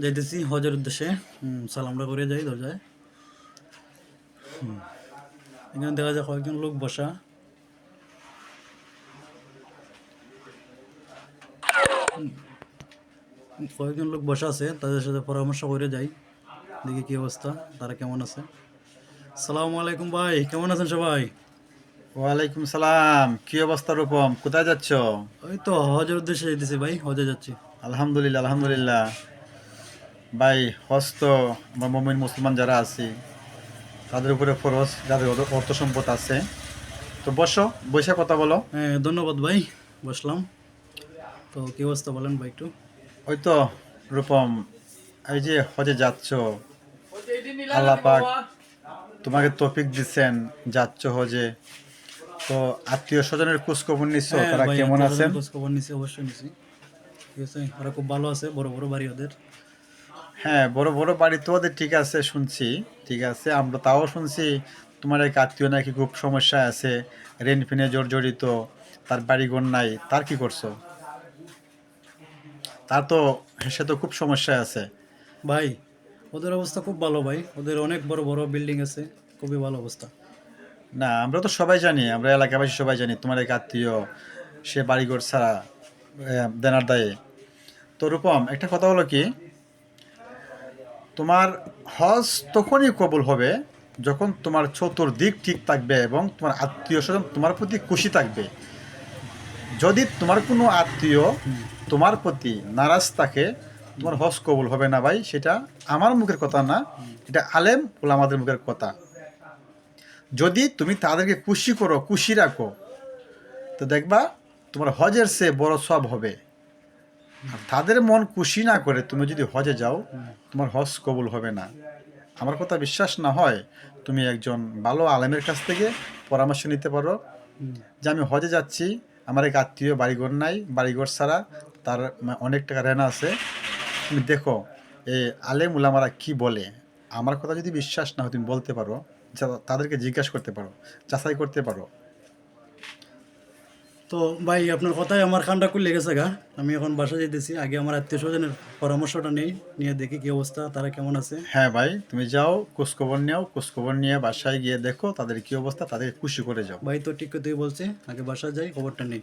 যাইতেছি হজের উদ্দেশ্যে। সালামটা করে যাই দরজায়। এখানে দেখা যায় কয়েকজন লোক বসা। কয়েকজন লোক বসা আছে তাদের সাথে পরামর্শ করে যাই দেখি কি অবস্থা তারা কেমন আছে। সালাম আলাইকুম ভাই কেমন আছেন সবাই? ওয়ালাইকুম সালাম কি অবস্থা রূপম? কোথায় যাচ্ছ? ওই তো হজের উদ্দেশ্যে যেতেছি ভাই হজে যাচ্ছি। আলহামদুলিল্লাহ আলহামদুলিল্লাহ। ভাই হজ তো আমরা মমিন মুসলমান যারা আছি তাদের উপরে ফরজ যাদের অর্থ- সম্পদ আছে। তো বসো বসে কথা বলো। হ্যাঁ ধন্যবাদ ভাই বসলাম। তো কি অবস্থা বলেন ভাই একটু? ওই তো রূপম এই যে হজে যাচ্ছ আল্লাহ পাক তোমাকে তফিক দিচ্ছেন যাচ্ছ হজে। তো আত্মীয় স্বজনের খোঁজখবর নিচ্ছ হ্যাঁ তারা কেমন আছেন? খোঁজ খবর অবশ্যই নিচ্ছি ঠিক আছে ওরা খুব ভালো আছে বড় বড় বাড়ি ওদের। হ্যাঁ বড় বড় বাড়ি তো ওদের ঠিক আছে শুনছি। ঠিক আছে আমরা তাও শুনছি তোমার এক আত্মীয় নাকি খুব সমস্যা আছে রেন ফিনে জর্জরিত তার বাড়িঘর নাই তার কি করছ? তার তো সে তো খুব সমস্যায় আছে। ভাই ওদের অবস্থা খুব ভালো ভাই ওদের অনেক বড় বড় বিল্ডিং আছে খুবই ভালো অবস্থা। না আমরা তো সবাই জানি আমরা এলাকাবাসী সবাই জানি তোমার এক আত্মীয় সে বাড়িঘর ছাড়া দেনার দায়ে। তো রূপম একটা কথা হলো কি তোমার হজ তখনই কবুল হবে যখন তোমার চতুর্দিক ঠিক থাকবে এবং তোমার আত্মীয় স্বজন তোমার প্রতি খুশি থাকবে। যদি তোমার কোনো আত্মীয় তোমার প্রতি নারাজ থাকে, তোমার হজ কবুল হবে না ভাই, সেটা আমার মুখের কথা না, এটা আলেম ওলামাদের মুখের কথা। যদি তুমি তাদেরকে খুশি করো, খুশি রাখো, তো দেখবা তোমার হজের সে বড় সব হবে। তাদের মন খুশি না করে তুমি যদি হজে যাও, তোমার হজ কবুল হবে না। আমার কথা বিশ্বাস না হয় তুমি একজন ভালো আলেমের কাছ থেকে পরামর্শ নিতে পারো যে আমি হজে যাচ্ছি, আমার এক আত্মীয় বাড়িঘর নাই, বাড়িঘর ছাড়া তার অনেক টাকা রেনা আছে। তুমি দেখো, এ আলেম উলামারা কি বলে? আমার কথা যদি বিশ্বাস না হয়, তুমি বলতে পারো, তাদেরকে জিজ্ঞাসা করতে পারো, যাচাই করতে পারো। তো ভাই আপনার কথায় আমার খান্ডা খুলে গেছে গা। আমি এখন বাসা যেতেছি আগে আমার আত্মীয় স্বজনের পরামর্শটা নেই নিয়ে দেখি কি অবস্থা তারা কেমন আছে। হ্যাঁ ভাই তুমি যাও খোঁজখবর নিয়েও খোঁজখবর নিয়ে বাসায় গিয়ে দেখো তাদের কি অবস্থা তাদের খুশি করে যাও। ভাই তো ঠিক কথাই বলছে আগে বাসা যাই খবরটা নেই।